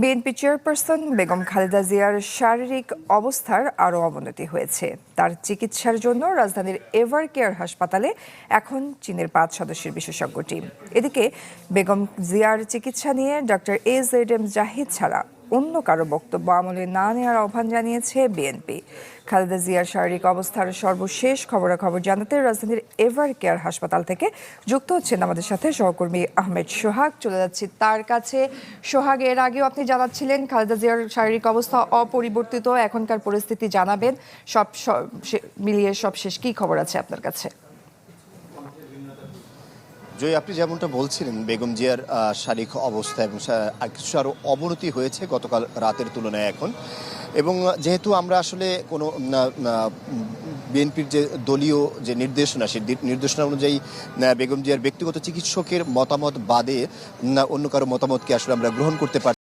BNP chairperson Begum Khaleda জিয়ার শারীরিক অবস্থার আরও অবনতি হয়েছে। তার চিকিৎসার জন্য রাজধানীর এভার কেয়ার হাসপাতালে এখন চীনের পাঁচ সদস্যের বিশেষজ্ঞ টিম। এদিকে বেগম জিয়ার চিকিৎসা নিয়ে doctor A Z M Zahid ছাড়া অন্য কারও বক্তব্য আমলে না নেওয়ার আহ্বান জানিয়েছে বিএনপি। খালেদা জিয়ার শারীরিক অবস্থার সর্বশেষ খবরাখবর জানাতে রাজধানীর এভার কেয়ার হাসপাতাল থেকে যুক্ত হচ্ছেন আমাদের সাথে সহকর্মী আহমেদ সোহাগ। চলে যাচ্ছি তার কাছে। সোহাগ, এর আগেও আপনি জানাচ্ছিলেন খালেদা জিয়ার শারীরিক অবস্থা অপরিবর্তিত। এখনকার পরিস্থিতি জানাবেন। সব মিলিয়ে সব শেষ কি খবর আছে আপনার কাছে? জয়, আপনি যেমনটা বলছিলেন, বেগম জিয়ার শারীরিক অবস্থা এবং কিছু আরও অবনতি হয়েছে গতকাল রাতের তুলনায় এখন। এবং যেহেতু আমরা আসলে কোনো বিএনপির যে দলীয় যে নির্দেশনা, সেই নির্দেশনা অনুযায়ী বেগম জিয়ার ব্যক্তিগত চিকিৎসকের মতামত বাদে অন্য কারও মতামতকে আসলে আমরা গ্রহণ করতে পারি